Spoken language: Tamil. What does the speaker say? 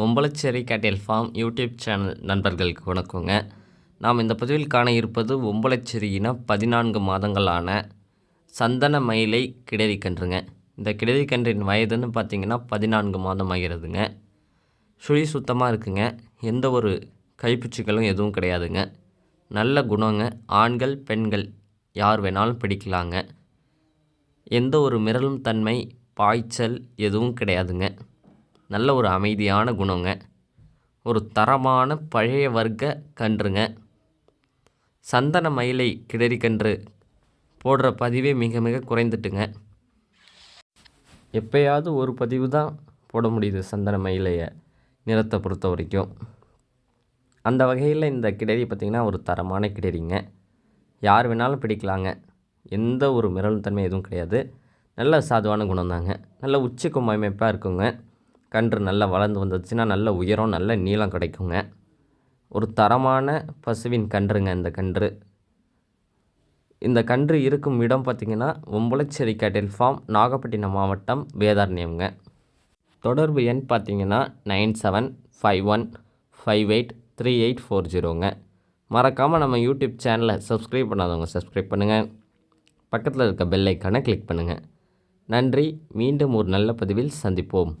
ஒம்பளச்சேரி கேட்டில் ஃபார்ம் யூடியூப் சேனல் நண்பர்களுக்கு வணக்கங்க. நாம் இந்த பதிவில் காண இருப்பது ஒம்பளச்சேரியின பதினான்கு மாதங்களான சந்தன மயிலை கிடரி கன்றுங்க இந்த கிடரி கன்றின் வயதுன்னு பார்த்தீங்கன்னா பதினான்கு மாதம் ஆகிறதுங்க சுழி சுத்தமாக இருக்குங்க. எந்த ஒரு கைப்பூச்சிகளும் எதுவும் கிடையாதுங்க. நல்ல குணங்க. ஆண்கள் பெண்கள் யார் வேணாலும் பிடிக்கலாங்க. எந்த ஒரு மிரளும் தன்மை பாய்ச்சல் எதுவும் கிடையாதுங்க. நல்ல ஒரு அமைதியான குணங்க. ஒரு தரமான பழைய வர்க்க கன்றுங்க. சந்தன மயிலை கிடரி கன்று போடுற பதிவே மிக மிக குறைந்துட்டுங்க. எப்பயாவது ஒரு பதிவு தான் போட முடியுது சந்தன மயிலையை நிறத்தை பொறுத்த வரைக்கும். அந்த வகையில் இந்த கிடரி பார்த்திங்கன்னா ஒரு தரமான கிடரிங்க யார் வேணாலும் பிடிக்கலாங்க. எந்த ஒரு மிரளும் தன்மை எதுவும் கிடையாது. நல்ல சாதுவான குணம் தாங்க நல்ல உச்சிக்கும் அமைப்பாக இருக்குங்க. கன்று நல்லா வளர்ந்து வந்துச்சுன்னா நல்ல உயரம் நல்ல நீளம் கிடைக்குங்க. ஒரு தரமான பசுவின் கன்றுங்க இந்த கன்று. இந்த கன்று இருக்கும் இடம் பார்த்திங்கன்னா ஒம்பளச்சேரி கேட்டில் ஃபார்ம் நாகப்பட்டினம் மாவட்டம் வேதாரண்யம்ங்க. தொடர்பு எண் பார்த்தீங்கன்னா nine seven five one five eight three eight four ஜீரோங்க. மறக்காமல் நம்ம யூடியூப் சேனலை சப்ஸ்கிரைப் பண்ணாதவங்க சப்ஸ்கிரைப் பண்ணுங்கள் பக்கத்தில் இருக்க பெல் ஐக்கானை கிளிக் பண்ணுங்கள் நன்றி. மீண்டும் ஒரு நல்ல பதிவில் சந்திப்போம்.